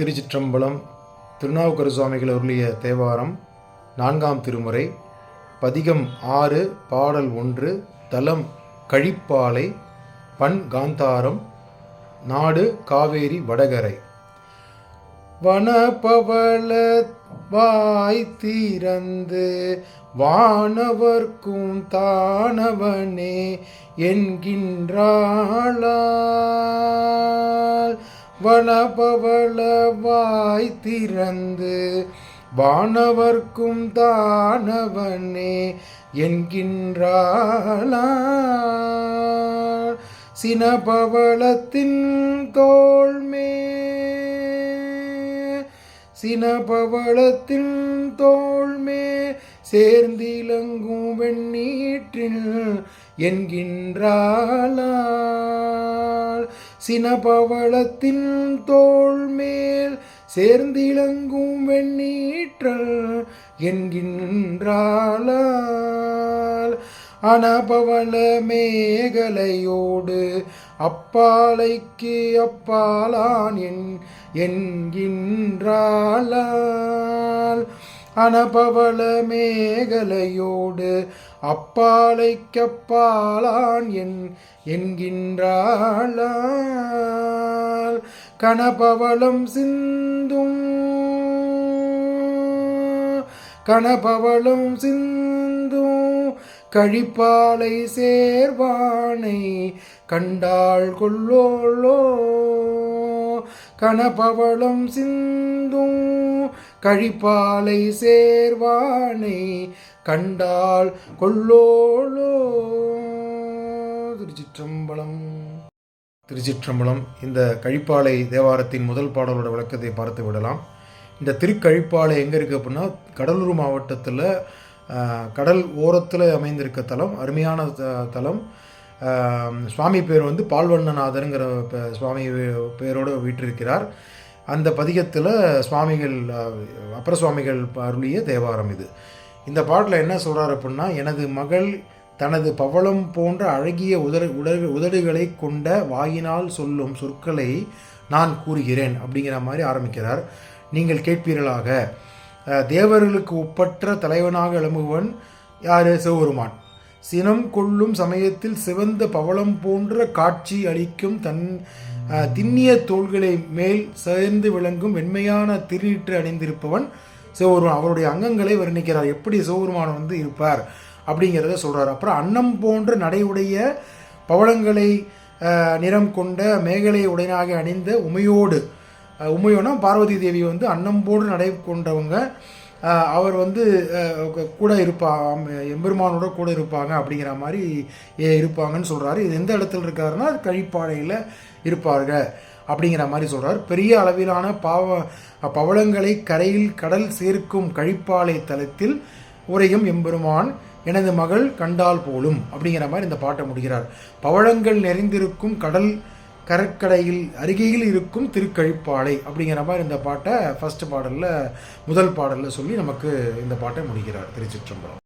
திருச்சிற்றம்பலம் திருநாவுக்கர சுவாமிகள் அருளிய தேவாரம் நான்காம் திருமுறை பதிகம் ஆறு பாடல் ஒன்று தலம் கழிப்பாலை பண் காந்தாரம் நாடு காவேரி வடகரை. வனபவள வாய் திறந்து வானவர்க்கும் தானவனே என்கின்றாளா? வனபவளவாய் திறந்து வானவர்க்கும் தானவனே என்கின்றாளால் சினபவளத்தின் தோள்மே சினபவளத்தின் தோள்மே சேர்ந்திலங்கும் வெண்ணீற்றில் என்கின்றாளால். சினபவளத்தின் தோள் மேல் சேர்ந்திலங்கும் வெண்ணீற்றல் என்கின்றாளால். அனபவள மேகலையோடு அப்பாலைக்கு அப்பாலான் என் என்கின்றாளால். அனபவள மேகலையோடு அப்பாலைக்கப்பாலான் என் என்கின்றாள் கனபவளம் சிந்தும் கனபவளம் சிந்தும் கழிப்பாலை சேர்வானை கண்டாள் கொல்லோளோ கனபவளம் சிந்தும் கழிப்பாலை சேர்வானை கண்டால் கொல்லோளோ திருச்சிற்றம்பலம். திருச்சிற்றம்பலம் இந்த கழிப்பாலை தேவாரத்தின் முதல் பாடலோட விளக்கத்தை பார்த்து விடலாம். இந்த திருக்கழிப்பாலை எங்கே இருக்குது அப்படின்னா கடலூர் மாவட்டத்தில் கடல் ஓரத்தில் அமைந்திருக்க தலம் அருமையான தலம். சுவாமி பேர் வந்து பால்வண்ணநாதருங்கிற சுவாமி பேரோடு வீற்றிருக்கிறார். அந்த பதிகத்தில் சுவாமிகள் அப்புற சுவாமிகள் அருளிய தேவாரம் இது. இந்த பாட்டில் என்ன சொல்கிறார் அப்படின்னா எனது மகள் தனது பவளம் போன்ற அழகிய உதடு உடல் உதடுகளை கொண்ட வாயினால் சொல்லும் சொற்களை நான் கூறுகிறேன் அப்படிங்கிற மாதிரி ஆரம்பிக்கிறார். நீங்கள் கேட்பீர்களாக தேவர்களுக்கு ஒப்பற்ற தலைவனாக எழும்புவன் யார்? சிவபெருமான். சினம் கொள்ளும் சமயத்தில் சிவந்த பவளம் போன்ற காட்சி அளிக்கும் தன் திண்ணிய தோள்களை மேல் சேர்ந்து விளங்கும் வெண்மையான திருநீற்று அணிந்திருப்பவன் சிவபெருமான் அவருடைய அங்கங்களை வர்ணிக்கிறார். எப்படி சிவபெருமான் வந்து இருப்பார் அப்படிங்கிறத சொல்கிறார் அப்புறம் அன்னம் போன்ற நடையுடைய பவளங்களை நிறம் கொண்ட மேகலை உடையனாக அணிந்த உமையோடு உமையோனா பார்வதி தேவி வந்து அன்னம் போன்று நடை கொண்டவங்க. அவர் வந்து கூட இருப்பா எம்பெருமானோட கூட இருப்பாங்க அப்படிங்கிற மாதிரி இருப்பாங்கன்னு சொல்கிறாரு இது எந்த இடத்துல இருக்காருன்னா கழிப்பாடையில் இருப்பாருங்க அப்படிங்கிற மாதிரி சொல்கிறார் பெரிய அளவிலான பாவ பவளங்களை கரையில் கடல் சேர்க்கும் கழிப்பாலை தலத்தில் உரையும் எம்பெருமான் எனது மகள் கண்டால் போலும் அப்படிங்கிற மாதிரி இந்த பாட்டை முடிகிறார் பவளங்கள் நிறைந்திருக்கும் கடல் கரக்கடையில் அருகையில் இருக்கும் திருக்கழிப்பாலை அப்படிங்கிற மாதிரி இந்த பாட்டை ஃபஸ்ட்டு பாடலில் முதல் பாடலில் சொல்லி நமக்கு இந்த பாட்டை முடிக்கிறார் திருச்சிற்றம்பலம்.